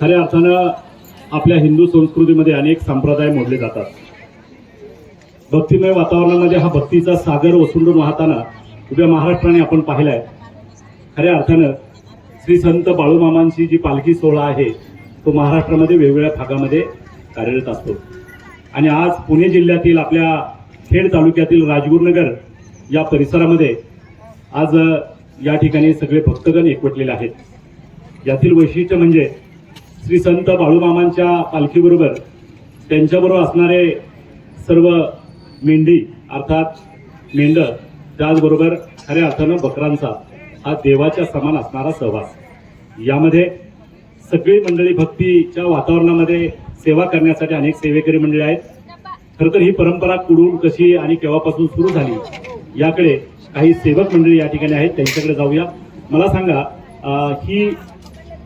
खऱ्या अर्थानं आपल्या हिंदू संस्कृतीमध्ये अनेक संप्रदाय मोडले जातात. भक्तिमय वातावरणामध्ये हा भक्तीचा सागर ओसंडून वाहताना उद्या महाराष्ट्राने आपण पाहिलाय. खऱ्या अर्थानं श्री संत बाळूमामांची जी पालखी सोहळा आहे तो महाराष्ट्रामध्ये वेगवेगळ्या भागामध्ये कार्यरत असतो. आणि आज पुणे जिल्ह्यातील आपल्या खेड तालुक्यातील राजगुरुनगर या परिसरामध्ये आज या ठिकाणी सगळे भक्तगण एकवटलेले आहेत. यातील वैशिष्ट्य म्हणजे श्री संत बाळूमामांच्या पालखीबरोबर त्यांच्याबरोबर असणारे सर्व मेंढी अर्थात मेंढ त्याचबरोबर खऱ्या अर्थानं बकरांचा हा देवाच्या समान असणारा सहवास. यामध्ये सगळी मंडळी भक्तीच्या वातावरणामध्ये सेवा करण्यासाठी अनेक सेवेकरी मंडळी आहेत. खरं तर ही परंपरा कुडून कशी आणि केव्हापासून सुरू झाली याकडे काही सेवक मंडळी या ठिकाणी आहेत. त्यांच्याकडे जाऊया. मला सांगा आ, ही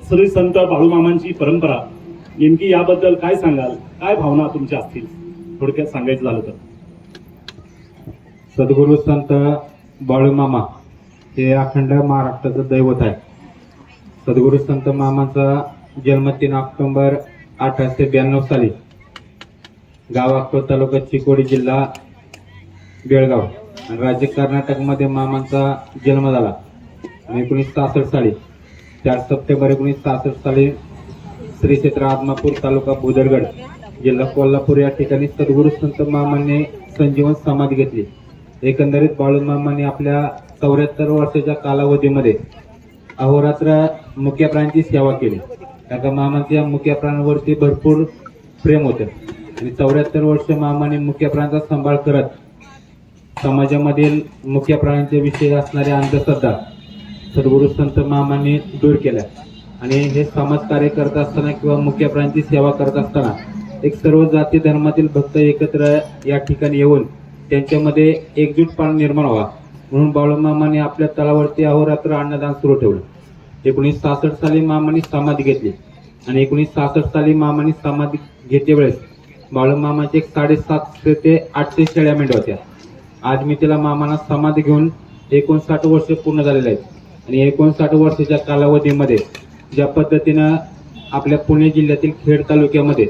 श्री संत बाळूमामांची परंपरा नेमकी याबद्दल काय सांगाल? काय भावना तुमच्या असतील? थोडक्यात सांगायचं झालं तर. सद्गुरू संत बाळूमामा हे अखंड महाराष्ट्राचं दैवत आहे. सद्गुरू संत मामाचा जन्म तीन ऑक्टोबर अठराशे ब्याण्णव साली गाव अक्कोळ तालुका चिकोडी जिल्हा बेळगाव आणि राज्य कर्नाटकमध्ये मामांचा जन्म झाला. आणि एकोणीसशे सासष्ट साली चार सप्टेंबर एकोणीसशे सहासष्ट साली श्री क्षेत्र आदमापूर तालुका भुदरगड जिल्हा कोल्हापूर या ठिकाणी सद्गुरू संत मामांनी संजीवन समाधी घेतली. एकंदरीत बाळूमामांनी आपल्या चौऱ्याहत्तर वर्षाच्या कालावधीमध्ये अहोरात्र मुक्या प्राण्यांची सेवा केली. कारण मामांच्या मुक्या भरपूर प्रेम होतं. आणि चौऱ्याहत्तर वर्ष मामाने मुक्या सांभाळ करत समाजामधील मुख्यप्राण्यांच्या विषयी असणाऱ्या अंधश्रद्धा सद्गुरु संत मामांनी दूर केल्या. आणि हे समाज कार्य करत असताना किंवा मुख्य प्राण्यांची सेवा करत असताना एक सर्व जाती धर्मातील भक्त एकत्र या ठिकाणी येऊन त्यांच्यामध्ये एकजूटपणा निर्माण व्हावा. म्हणून बाळूमामाने आपल्या तळावरती अहोरात्र अन्नदान सुरू ठेवलं. एकोणीस सहासष्ट साली मामांनी समाधी घेतली. आणि एकोणीस सहासष्ट साली मामांनी समाधी घेते वेळेस बाळूमामाचे एक साडेसातशे ते आठशे शेळ्या मेंढ्या होत्या. आज मी तिला मामांना समाधी घेऊन एकोणसाठ वर्ष पूर्ण झालेले आहेत. आणि एकोणसाठ वर्षाच्या कालावधीमध्ये ज्या पद्धतीनं आपल्या पुणे जिल्ह्यातील खेड तालुक्यामध्ये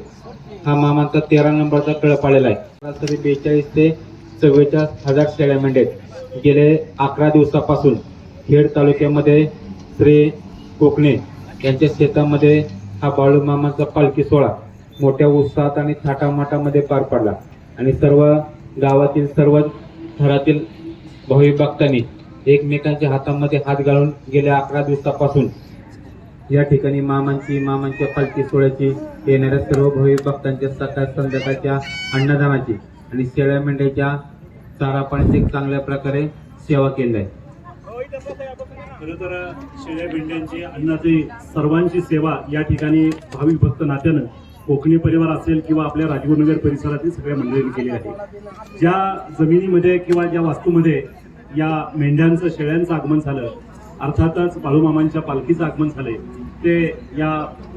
हा मामांचा तेरा नंबरचा कळ पाडलेला आहे. सरासरी बेचाळीस ते चव्वेचाळीस हजार शेळ्या आहेत. गेले अकरा दिवसापासून खेड तालुक्यामध्ये श्री कोकणे यांच्या शेतामध्ये हा बाळू मामांचा पालखी सोहळा मोठ्या उत्साहात आणि थाटामाटामध्ये पार पडला. आणि सर्व गावातील सर्व थरातील भाविक भक्तांनी एकमेकांच्या हातामध्ये हात घालून गेल्या अकरा दिवसापासून. या ठिकाणी मामांची मामांच्या पालखी सोहळ्याची येणाऱ्या सर्व भाविक भक्तांच्या सकाळ संध्याकाळच्या अन्नदानाची आणि शेळ्या मेंढ्याच्या चारा पाण्याची चांगल्या प्रकारे सेवा केली आहे. खरं तर शेळ्या मेंढ्यांची अन्नाची सर्वांची सेवा या ठिकाणी भाविक भक्त नात्यानं कोकणी परिवार असेल किंवा आपल्या राजगुरुनगर परिसरातील सगळ्या मंडळींनी केली आहे. ज्या जमिनीमध्ये किंवा ज्या वास्तूमध्ये या मेंढ्यांचं शेळ्यांचं आगमन झालं. अर्थातच बाळूमामांच्या पालखीचं आगमन झाले ते या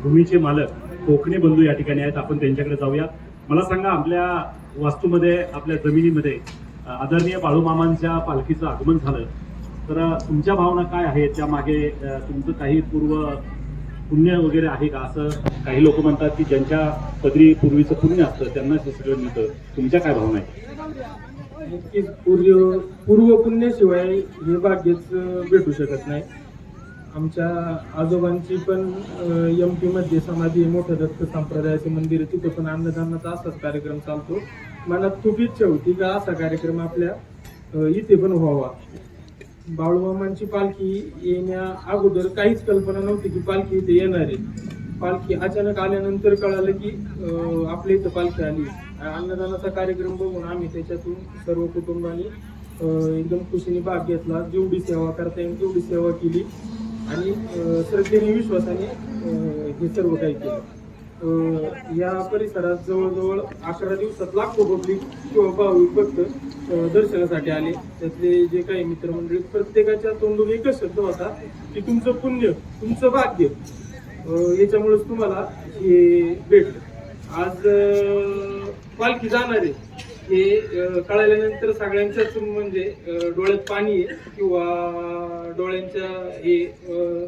भूमीचे मालक कोकणी बंधू या ठिकाणी आहेत. आपण त्यांच्याकडे जाऊया. मला सांगा आपल्या वास्तूमध्ये आपल्या जमिनीमध्ये आदरणीय बाळूमामांच्या पालखीचं आगमन झालं. तर तुमच्या भावना काय आहेत? त्यामागे तुमचं काही पूर्व पुण्य वगैरे आहे का? असं काही लोक म्हणतात की ज्यांच्या पदरी पूर्वीचं पुण्य असतं त्यांनाच हे सगळं मिळतं. तुमच्या काय भावना आहेत? नक्कीच पूर्व पूर्वपुण्याशिवाय हे भाग्यच भेटू शकत नाही. आमच्या आजोबांची पण एम पी मध्ये समाधी मोठ्या मोठं दत्त संप्रदायाचे मंदिर आहे तिथं पण अन्नदानाचा असाच कार्यक्रम चालतो. मनात खूप इच्छा होती का असा कार्यक्रम आपल्या इथे पण व्हावा. बाळूमामांची पालखी येण्या अगोदर काहीच कल्पना नव्हती की पालखी इथे येणार आहे. पालखी अचानक आल्यानंतर कळालं की आपल्या इथं पालखी आली. अन्नदानाचा कार्यक्रम बघून आम्ही त्याच्यातून सर्व कुटुंबाने एकदम खुशीने भाग घेतला. जेवढी सेवा करता येईल तेवढी सेवा केली. आणि श्रद्धेने विश्वासाने हे सर्व काही केलं. या परिसरात जवळजवळ अकरा दिवसात लाखो पब्लिक किंवा भाविक भक्त दर्शनासाठी आले. त्यातले जे काही मित्रमंडळी प्रत्येकाच्या तोंडून एकच शब्द होता की तुमचं पुण्य तुमचं भाग्य. याच्यामुळेच तुम्हाला हे भेट आज पालखी जाणार आहे. हे कळल्यानंतर कळाल्यानंतर सगळ्यांच्याच म्हणजे डोळ्यात पाणी आहे किंवा डोळ्यांच्या हे अं,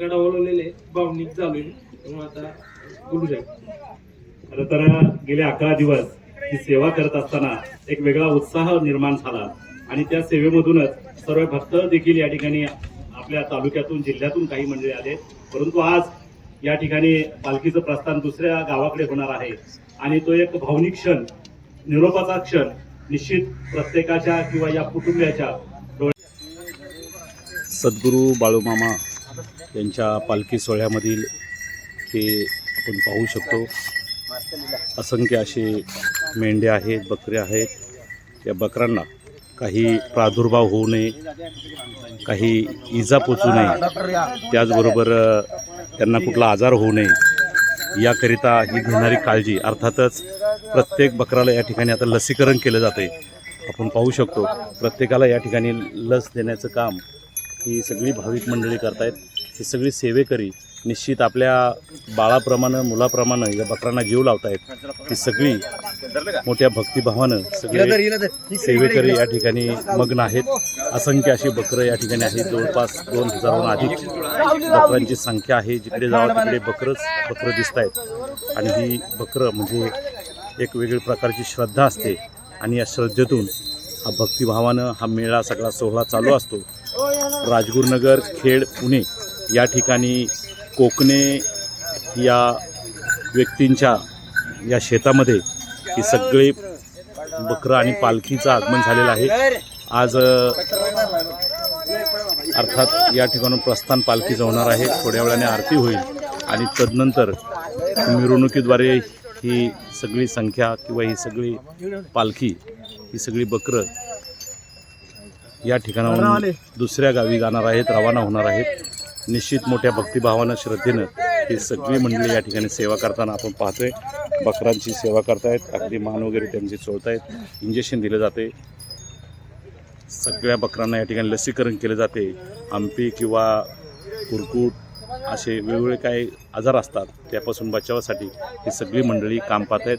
गडावलेले भावनिक आहे. म्हणून आता बोलू शकतो. खरं तर गेले अकरा दिवस ही सेवा करत असताना एक वेगळा उत्साह निर्माण झाला. आणि त्या सेवेमधूनच सर्व भक्त देखील या ठिकाणी आपल्या तालुक्यातून जिल्ह्यातून काही मंडळी आले. परंतु आज या ठिकाणी पालखीचं प्रस्थान दुसऱ्या गावाकडे होणार आहे. आणि तो एक भावनिक क्षण निरोपाचा क्षण निश्चित प्रत्येकाच्या किंवा या कुटुंबियाच्या सद्गुरू बाळूमामा यांच्या पालखी सोहळ्यामधील हे आपण पाहू शकतो. असंख्य असे मेंढ्या आहेत बकरे आहेत. या बकऱ्यांना काही प्रादुर्भाव होऊ नये काही इजा पोचू नये त्याचबरोबर त्यांना कुठला आजार होऊ नये याकरिता ही घेणारी काळजी. अर्थातच प्रत्येक बकराला या ठिकाणी आता लसीकरण केलं जाते आपण पाहू शकतो प्रत्येकाला या ठिकाणी लस देण्याचं काम ही सगळी भाविक मंडळी करतायत. ही सगळी सेवेकरी निश्चित आपल्या बाळाप्रमाणे मुलाप्रमाणे या बकरांना जीव लावतायत. ही सगळी मोठ्या भक्तिभावानं सगळे सेवेकरी या ठिकाणी मग्न आहेत. असंख्य अशी बकरं या ठिकाणी आहेत. जवळपास दोन हजाराहून अधिक बकरांची संख्या आहे. जिकडे जावं तिकडे बकरच बकरं दिसत आहेत आणि ही बकरं म्हणजे एक वेगळी प्रकारची श्रद्धा असते. आणि या श्रद्धेतून हा भक्तिभावानं हा मेळा सगळा सोहळा चालू असतो. राजगुरुनगर खेड पुणे या ठिकाणी कोकणे या व्यक्तींच्या या शेतामध्ये ही सगळे बकरं आणि पालखीचं आगमन झालेलं आहे. आज अर्थात या ठिकाणून प्रस्थान पालखीचं होणार आहे. थोड्या वेळाने आरती होईल आणि तदनंतर मिरवणुकीद्वारे ही सगळी संख्या किंवा ही सगळी पालखी ही सगळी बकरं या ठिकाणाहून दुसऱ्या गावी जाणार आहेत रवाना होणार आहेत. निश्चित मोठ्या भक्तिभावानं श्रद्धेनं ही सगळी मंडळी या ठिकाणी सेवा करताना आपण पाहतोय. बकरांची सेवा करतायत अगदी मान वगैरे त्यांची चोळतायत. इंजेक्शन दिलं जाते. सगळ्या बकरांना या ठिकाणी लसीकरण केले जाते. आंपी किंवा कुरकुट असे वेगवेगळे काही आजार असतात त्यापासून बचावासाठी ही सगळी मंडळी काम पाहत आहेत